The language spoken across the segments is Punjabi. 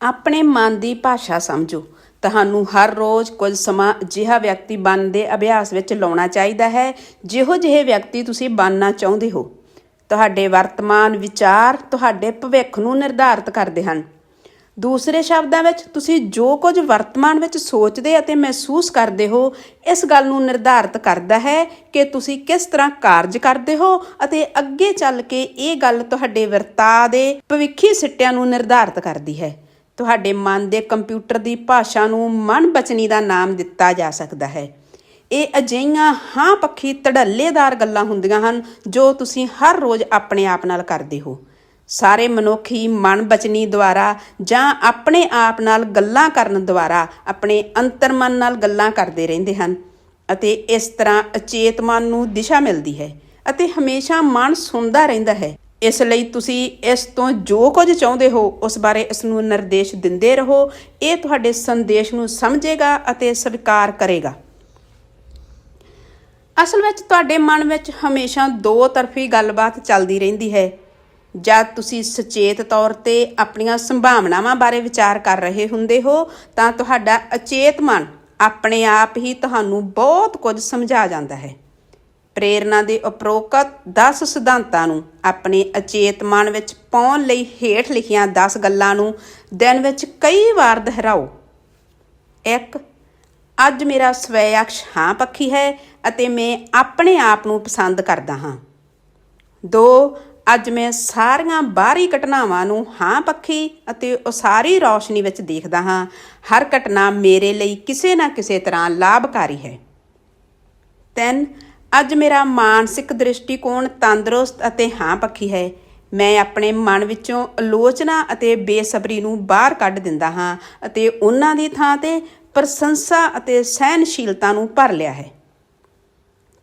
ਆਪਣੇ ਮਨ ਦੀ ਭਾਸ਼ਾ ਸਮਝੋ। ਤੁਹਾਨੂੰ ਹਰ ਰੋਜ਼ ਕੁਝ ਸਮਾਂ ਅਜਿਹਾ ਵਿਅਕਤੀ ਬਣਨ ਦੇ ਅਭਿਆਸ ਵਿੱਚ ਲਾਉਣਾ ਚਾਹੀਦਾ ਹੈ, ਜਿਹੋ ਜਿਹੇ ਵਿਅਕਤੀ ਤੁਸੀਂ ਬਣਨਾ ਚਾਹੁੰਦੇ ਹੋ। ਤੁਹਾਡੇ ਵਰਤਮਾਨ ਵਿਚਾਰ ਤੁਹਾਡੇ ਭਵਿੱਖ ਨੂੰ ਨਿਰਧਾਰਤ ਕਰਦੇ ਹਨ। ਦੂਸਰੇ ਸ਼ਬਦਾਂ ਵਿੱਚ, ਤੁਸੀਂ ਜੋ ਕੁਝ ਵਰਤਮਾਨ ਵਿੱਚ ਸੋਚਦੇ ਅਤੇ ਮਹਿਸੂਸ ਕਰਦੇ ਹੋ, ਇਸ ਗੱਲ ਨੂੰ ਨਿਰਧਾਰਤ ਕਰਦਾ ਹੈ ਕਿ ਤੁਸੀਂ ਕਿਸ ਤਰ੍ਹਾਂ ਕਾਰਜ ਕਰਦੇ ਹੋ ਅਤੇ ਅੱਗੇ ਚੱਲ ਕੇ ਇਹ ਗੱਲ ਤੁਹਾਡੇ ਵਰਤਾਅ ਦੇ ਭਵਿੱਖੀ ਸਿੱਟਿਆਂ ਨੂੰ ਨਿਰਧਾਰਤ ਕਰਦੀ ਹੈ। ਤੁਹਾਡੇ ਮਨ ਦੇ ਕੰਪਿਊਟਰ ਦੀ ਭਾਸ਼ਾ ਨੂੰ ਮਨ ਬਚਨੀ ਦਾ ਨਾਮ ਦਿੱਤਾ ਜਾ ਸਕਦਾ ਹੈ। ਇਹ ਅਜਿਹੀਆਂ ਹਾਂ ਪੱਖੀ ਧੜੱਲੇਦਾਰ ਗੱਲਾਂ ਹੁੰਦੀਆਂ ਹਨ ਜੋ ਤੁਸੀਂ ਹਰ ਰੋਜ਼ ਆਪਣੇ ਆਪ ਨਾਲ ਕਰਦੇ ਹੋ। ਸਾਰੇ ਮਨੁੱਖੀ ਮਨ ਬਚਨੀ ਦੁਆਰਾ ਜਾਂ ਆਪਣੇ ਆਪ ਨਾਲ ਗੱਲਾਂ ਕਰਨ ਦੁਆਰਾ ਆਪਣੇ ਅੰਤਰਮਨ ਨਾਲ ਗੱਲਾਂ ਕਰਦੇ ਰਹਿੰਦੇ ਹਨ ਅਤੇ ਇਸ ਤਰ੍ਹਾਂ ਅਚੇਤ ਮਨ ਨੂੰ ਦਿਸ਼ਾ ਮਿਲਦੀ ਹੈ ਅਤੇ ਹਮੇਸ਼ਾ ਮਨ ਸੁਣਦਾ ਰਹਿੰਦਾ ਹੈ। ਇਸ ਲਈ ਤੁਸੀਂ ਇਸ ਤੋਂ ਜੋ ਕੁਝ ਚਾਹੁੰਦੇ ਹੋ, ਉਸ ਬਾਰੇ ਇਸ ਨੂੰ ਨਿਰਦੇਸ਼ ਦਿੰਦੇ ਰਹੋ। ਇਹ ਤੁਹਾਡੇ ਸੰਦੇਸ਼ ਨੂੰ ਸਮਝੇਗਾ ਅਤੇ ਸਵੀਕਾਰ ਕਰੇਗਾ। ਅਸਲ ਵਿੱਚ ਤੁਹਾਡੇ ਮਨ ਵਿੱਚ ਹਮੇਸ਼ਾ ਦੋ ਤਰਫੀ ਗੱਲਬਾਤ ਚੱਲਦੀ ਰਹਿੰਦੀ ਹੈ। ਜਦ ਤੁਸੀਂ ਸੁਚੇਤ ਤੌਰ ਤੇ ਆਪਣੀਆਂ ਸੰਭਾਵਨਾਵਾਂ ਬਾਰੇ ਵਿਚਾਰ ਕਰ ਰਹੇ ਹੁੰਦੇ ਹੋ, ਤਾਂ ਤੁਹਾਡਾ ਅਚੇਤ ਮਨ ਆਪਣੇ ਆਪ ਹੀ ਤੁਹਾਨੂੰ ਬਹੁਤ ਕੁਝ ਸਮਝਾ ਜਾਂਦਾ ਹੈ। ਪ੍ਰੇਰਣਾ ਦੇ ਉਪਰੋਕਤ 10 ਸਿਧਾਂਤਾਂ ਨੂੰ ਆਪਣੇ ਅਚੇਤ ਮਨ ਵਿੱਚ ਪਾਉਣ ਲਈ ਹੇਠ ਲਿਖੀਆਂ 10 ਗੱਲਾਂ ਨੂੰ ਦਿਨ ਵਿੱਚ ਕਈ ਵਾਰ ਦੁਹਰਾਓ। 1 ਅੱਜ ਮੇਰਾ ਸਵੈਅਕਸ਼ ਹਾਂ ਪੱਖੀ ਹੈ ਅਤੇ ਮੈਂ ਆਪਣੇ ਆਪ ਨੂੰ ਪਸੰਦ ਕਰਦਾ ਹਾਂ। 2 ਅੱਜ ਮੈਂ ਸਾਰੀਆਂ ਬਾਹਰੀ ਘਟਨਾਵਾਂ ਨੂੰ ਹਾਂ ਪੱਖੀ ਅਤੇ ਉਸਾਰੀ ਰੌਸ਼ਨੀ ਵਿੱਚ ਦੇਖਦਾ ਹਾਂ। ਹਰ ਘਟਨਾ ਮੇਰੇ ਲਈ ਕਿਸੇ ਨਾ ਕਿਸੇ ਤਰ੍ਹਾਂ ਲਾਭਕਾਰੀ ਹੈ। 3 ਅੱਜ ਮੇਰਾ ਮਾਨਸਿਕ ਦ੍ਰਿਸ਼ਟੀਕੋਣ ਤੰਦਰੁਸਤ ਅਤੇ ਹਾਂ ਪੱਖੀ ਹੈ। ਮੈਂ ਆਪਣੇ ਮਨ ਵਿੱਚੋਂ ਆਲੋਚਨਾ ਅਤੇ ਬੇਸਬਰੀ ਨੂੰ ਬਾਹਰ ਕੱਢ ਦਿੰਦਾ ਹਾਂ ਅਤੇ ਉਹਨਾਂ ਦੀ ਥਾਂ ਤੇ ਪ੍ਰਸ਼ੰਸਾ ਅਤੇ ਸਹਿਨਸ਼ੀਲਤਾ ਨੂੰ ਭਰ ਲਿਆ ਹੈ।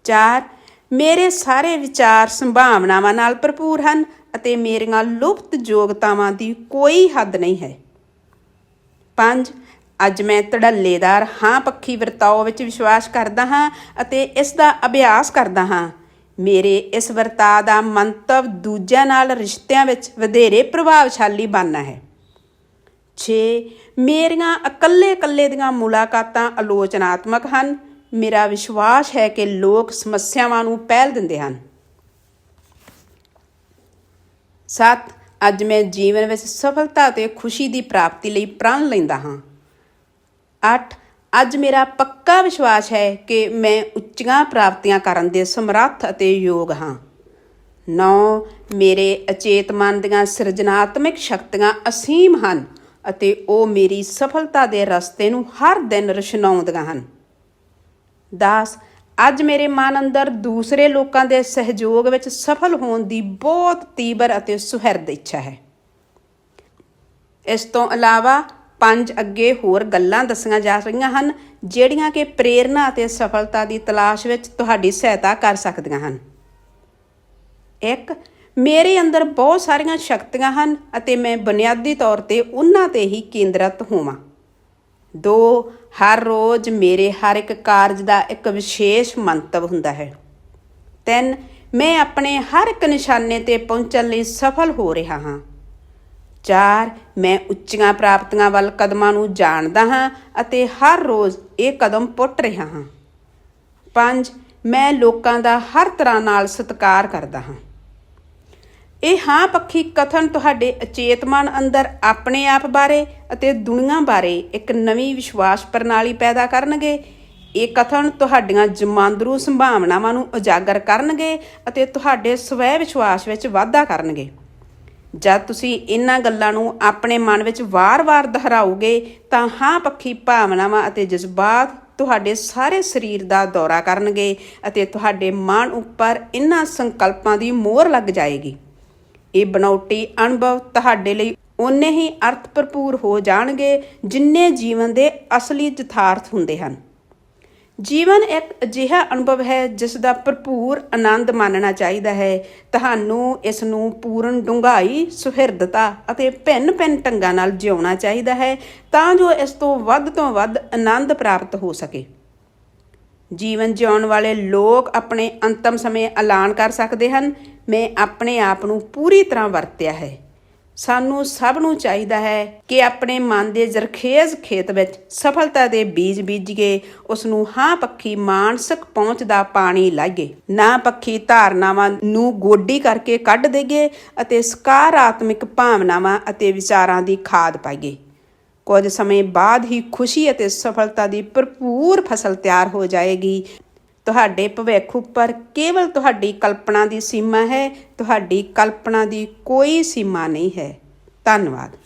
4 ਮੇਰੇ ਸਾਰੇ ਵਿਚਾਰ ਸੰਭਾਵਨਾਵਾਂ ਨਾਲ ਭਰਪੂਰ ਹਨ ਅਤੇ ਮੇਰੀਆਂ ਲੁਪਤ ਯੋਗਤਾਵਾਂ ਦੀ ਕੋਈ ਹੱਦ ਨਹੀਂ ਹੈ। 5 ਅੱਜ ਮੈਂ ਧੜੱਲੇਦਾਰ ਹਾਂ, ਪੱਖੀ ਵਰਤਾਓ ਵਿੱਚ ਵਿਸ਼ਵਾਸ ਕਰਦਾ ਹਾਂ ਅਤੇ ਇਸ ਦਾ ਅਭਿਆਸ ਕਰਦਾ ਹਾਂ। ਮੇਰੇ ਇਸ ਵਰਤਾਅ ਦਾ ਮੰਤਵ ਦੂਜਿਆਂ ਨਾਲ ਰਿਸ਼ਤਿਆਂ ਵਿੱਚ ਵਧੇਰੇ ਪ੍ਰਭਾਵਸ਼ਾਲੀ ਬਣਨਾ ਹੈ। 6 ਮੇਰੀਆਂ ਇਕੱਲੇ-ਇਕੱਲੇ ਦੀਆਂ ਮੁਲਾਕਾਤਾਂ ਆਲੋਚਨਾਤਮਕ ਹਨ। ਮੇਰਾ ਵਿਸ਼ਵਾਸ ਹੈ ਕਿ ਲੋਕ ਸਮੱਸਿਆਵਾਂ ਨੂੰ ਪਹਿਲ ਦਿੰਦੇ ਹਨ। 7 ਅੱਜ ਮੈਂ ਜੀਵਨ ਵਿੱਚ ਸਫਲਤਾ ਅਤੇ ਖੁਸ਼ੀ ਦੀ ਪ੍ਰਾਪਤੀ ਲਈ ਪ੍ਰਣ ਲੈਂਦਾ ਹਾਂ। 8 ਅੱਜ ਮੇਰਾ ਪੱਕਾ ਵਿਸ਼ਵਾਸ ਹੈ ਕਿ ਮੈਂ ਉੱਚੀਆਂ ਪ੍ਰਾਪਤੀਆਂ ਕਰਨ ਦੇ ਸਮਰੱਥ ਅਤੇ ਯੋਗ ਹਾਂ। 9 ਮੇਰੇ ਅਚੇਤ ਮਨ ਦੀਆਂ ਸਿਰਜਣਾਤਮਕ ਸ਼ਕਤੀਆਂ ਅਸੀਮ ਹਨ ਅਤੇ ਉਹ ਮੇਰੀ ਸਫਲਤਾ ਦੇ ਰਸਤੇ ਨੂੰ ਹਰ ਦਿਨ ਰਸ਼ਨਾਉਂਦੀਆਂ ਹਨ। 10 ਅੱਜ ਮੇਰੇ ਮਨ ਅੰਦਰ ਦੂਸਰੇ ਲੋਕਾਂ ਦੇ ਸਹਿਯੋਗ ਵਿੱਚ ਸਫਲ ਹੋਣ ਦੀ ਬਹੁਤ ਤੀਬਰ ਅਤੇ ਸੁਹਿਰਦ ਇੱਛਾ ਹੈ। ਇਸ ਤੋਂ ਇਲਾਵਾ ਪੰਜ ਅੱਗੇ ਹੋਰ ਗੱਲਾਂ ਦੱਸੀਆਂ ਜਾ ਰਹੀਆਂ ਹਨ, ਜਿਹੜੀਆਂ ਕਿ ਪ੍ਰੇਰਣਾ ਅਤੇ ਸਫਲਤਾ ਦੀ ਤਲਾਸ਼ ਵਿੱਚ ਤੁਹਾਡੀ ਸਹਾਇਤਾ ਕਰ ਸਕਦੀਆਂ ਹਨ। ਇੱਕ, ਮੇਰੇ ਅੰਦਰ ਬਹੁਤ ਸਾਰੀਆਂ ਸ਼ਕਤੀਆਂ ਹਨ ਅਤੇ ਮੈਂ ਬੁਨਿਆਦੀ ਤੌਰ ਤੇ ਉਹਨਾਂ ਤੇ ਹੀ ਕੇਂਦਰਿਤ ਹੋਵਾਂ। ਦੋ, ਹਰ ਰੋਜ਼ ਮੇਰੇ ਹਰ ਇੱਕ ਕਾਰਜ ਦਾ ਇੱਕ ਵਿਸ਼ੇਸ਼ ਮੰਤਵ ਹੁੰਦਾ ਹੈ। ਤਿੰਨ, ਮੈਂ ਆਪਣੇ ਹਰ ਇੱਕ ਨਿਸ਼ਾਨੇ ਤੇ ਪਹੁੰਚਣ ਲਈ ਸਫਲ ਹੋ ਰਿਹਾ ਹਾਂ। 4 ਮੈਂ ਉੱਚੀਆਂ ਪ੍ਰਾਪਤੀਆਂ ਵੱਲ ਕਦਮਾਂ ਨੂੰ ਜਾਣਦਾ ਹਾਂ ਅਤੇ ਹਰ ਰੋਜ਼ ਇਹ ਕਦਮ ਪੁੱਟ ਰਿਹਾ ਹਾਂ। 5 ਮੈਂ ਲੋਕਾਂ ਦਾ ਹਰ ਤਰ੍ਹਾਂ ਨਾਲ ਸਤਿਕਾਰ ਕਰਦਾ ਹਾਂ। ਇਹ ਹਾਂ ਪੱਖੀ ਕਥਨ ਤੁਹਾਡੇ ਅਚੇਤ ਮਨ ਅੰਦਰ ਆਪਣੇ ਆਪ ਬਾਰੇ ਅਤੇ ਦੁਨੀਆ ਬਾਰੇ ਇੱਕ ਨਵੀਂ ਵਿਸ਼ਵਾਸ ਪ੍ਰਣਾਲੀ ਪੈਦਾ ਕਰਨਗੇ। ਇਹ ਕਥਨ ਤੁਹਾਡੀਆਂ ਜਮਾਂਦਰੂ ਸੰਭਾਵਨਾਵਾਂ ਨੂੰ ਉਜਾਗਰ ਕਰਨਗੇ ਅਤੇ ਤੁਹਾਡੇ ਸਵੈ ਵਿਸ਼ਵਾਸ ਵਿੱਚ ਵਾਧਾ ਕਰਨਗੇ। ਜਦ ਤੁਸੀਂ ਇਹਨਾਂ ਗੱਲਾਂ ਨੂੰ ਆਪਣੇ ਮਨ ਵਿੱਚ ਵਾਰ-ਵਾਰ ਦੁਹਰਾਓਗੇ, ਤਾਂ ਹਾਂ ਪੱਖੀ ਭਾਵਨਾਵਾਂ ਅਤੇ ਜਜ਼ਬਾਤ ਤੁਹਾਡੇ ਸਾਰੇ ਸਰੀਰ ਦਾ ਦੌਰਾ ਕਰਨਗੇ ਅਤੇ ਤੁਹਾਡੇ ਮਨ ਉੱਪਰ ਇਹਨਾਂ ਸੰਕਲਪਾਂ ਦੀ ਮੋਹਰ ਲੱਗ ਜਾਏਗੀ। ਇਹ ਬਣਾਉਟੀ ਅਨੁਭਵ ਤੁਹਾਡੇ ਲਈ ਉਨੇ ਹੀ ਅਰਥ ਭਰਪੂਰ ਹੋ ਜਾਣਗੇ ਜਿੰਨੇ ਜੀਵਨ ਦੇ ਅਸਲੀ ਯਥਾਰਥ ਹੁੰਦੇ ਹਨ। ਜੀਵਨ ਇੱਕ ਅਜਿਹਾ ਅਨੁਭਵ ਹੈ ਜਿਸ ਦਾ ਭਰਪੂਰ ਆਨੰਦ ਮਾਣਨਾ ਚਾਹੀਦਾ ਹੈ। ਤੁਹਾਨੂੰ ਇਸ ਨੂੰ ਪੂਰਨ ਡੂੰਘਾਈ, ਸੁਹਿਰਦਤਾ ਅਤੇ ਭਿੰਨ-ਭਿੰਨ ਢੰਗਾਂ ਨਾਲ ਜਿਉਣਾ ਚਾਹੀਦਾ ਹੈ ਤਾਂ ਜੋ ਇਸ ਤੋਂ ਵੱਧ ਤੋਂ ਵੱਧ ਆਨੰਦ ਪ੍ਰਾਪਤ ਹੋ ਸਕੇ। ਜੀਵਨ ਜਿਉਣ ਵਾਲੇ ਲੋਕ ਆਪਣੇ ਅੰਤਮ ਸਮੇਂ ਐਲਾਨ ਕਰ ਸਕਦੇ ਹਨ। ਮੈਂ ਆਪਣੇ ਆਪ ਨੂੰ ਪੂਰੀ ਤਰ੍ਹਾਂ ਵਰਤਿਆ ਹੈ। ਸਾਨੂੰ ਸਭ ਨੂੰ ਚਾਹੀਦਾ ਹੈ ਕਿ ਆਪਣੇ ਮਨ ਦੇ ਜ਼ਰਖੇਜ਼ ਖੇਤ ਵਿੱਚ ਸਫਲਤਾ ਦੇ ਬੀਜ ਬੀਜੀਏ ਉਸ ਨੂੰ ਹਾਂ ਪੱਖੀ ਮਾਨਸਿਕ ਪਹੁੰਚ ਦਾ ਪਾਣੀ ਲਾਈਏ। ਨਾ ਪੱਖੀ ਧਾਰਨਾਵਾਂ ਨੂੰ ਗੋਡੀ ਕਰਕੇ ਕੱਢ ਦੇਈਏ ਅਤੇ ਸਕਾਰਾਤਮਕ ਭਾਵਨਾਵਾਂ ਅਤੇ ਵਿਚਾਰਾਂ ਦੀ ਖਾਦ ਪਾਈਏ। ਕੁਝ ਸਮੇਂ ਬਾਅਦ ਹੀ ਖੁਸ਼ੀ ਅਤੇ ਸਫਲਤਾ ਦੀ ਭਰਪੂਰ ਫਸਲ ਤਿਆਰ ਹੋ ਜਾਏਗੀ। ਤੁਹਾਡੇ ਭਵਿੱਖ ਉੱਪਰ ਕੇਵਲ ਤੁਹਾਡੀ ਕਲਪਨਾ ਦੀ ਸੀਮਾ ਹੈ, ਤੁਹਾਡੀ ਕਲਪਨਾ ਦੀ ਕੋਈ ਸੀਮਾ ਨਹੀਂ ਹੈ। ਧੰਨਵਾਦ।